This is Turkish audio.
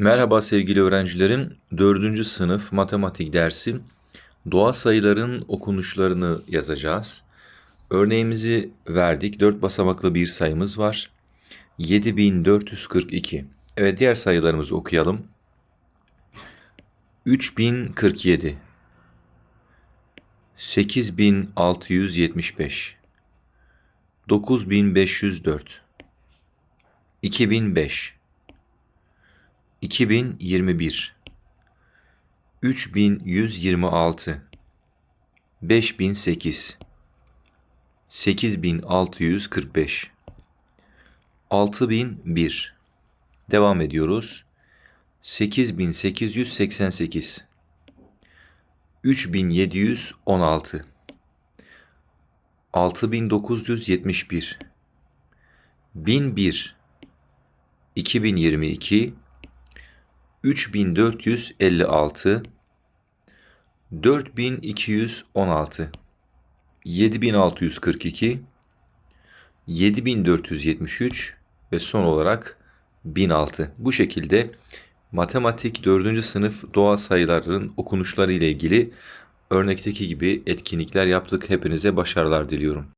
Merhaba sevgili öğrencilerim. 4. sınıf matematik dersi doğal sayıların okunuşlarını yazacağız. Örneğimizi verdik. 4 basamaklı bir sayımız var. 7442. Evet diğer sayılarımızı okuyalım. 3047 8675 9504 2005 2021 3126 5008 8645 6001 Devam ediyoruz. 8888 3716 6971 1001 2022 3456 4216 7642 7473 ve son olarak 1006. Bu şekilde matematik 4. sınıf doğal sayıların okunuşları ile ilgili örnekteki gibi etkinlikler yaptık. Hepinize başarılar diliyorum.